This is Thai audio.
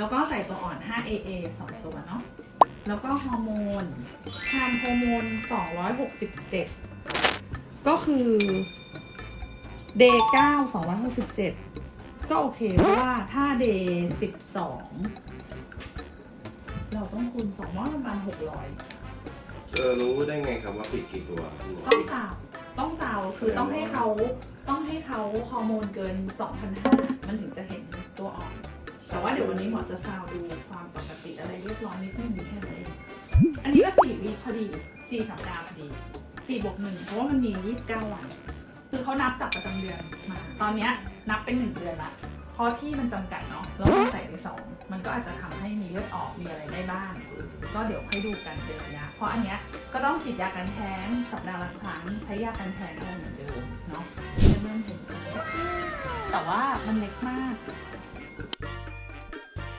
แล้วก็ใส่ตัวอ่อน 5AA 2 ตัวเนาะ แล้วก็ฮอร์โมนทานฮอร์โมน 267 ก็คือ day 9 267 ก็โอเคเพราะว่าถ้า day 12 เราต้องคูณ2ว่าประมาณ 600เออรู้ได้ไงครับว่าผิดกี่ตัวต้องสาวต้องสาวคือต้องให้เขาต้องให้เขาฮอร์โมนเกิน 2,500 มันถึงจะเห็นตั วอ่อนแต่ว่าเดี๋ยววันนี้หมอจะซาวดูความปกติอะไรเรียบร้อยนิดนึงแค่นั้นเองอันนี้ก็4วีคพอดี4สัปดาห์พอดี4บวก1เพราะว่ามันมี29วัน คือเขานับจากประจำเดือนมา ตอนเนี้ยนับเป็น1เดือนละเพราะที่มันจำกัดเนาะเราต้องใส่ไปสองมันก็อาจจะทำให้มีเลือดออกมีอะไรได้บ้าง ก็เดี๋ยวค่อยดูกันเป็นระยะเพราะอันเนี้ยก็ต้องฉีดยากันแท้งสัปดาห์ละครั้งใช้ยากันแท้งอะไรเหมือนเดิมเนาะเริ่มเห็นแต่ว่ามันเล็กมาก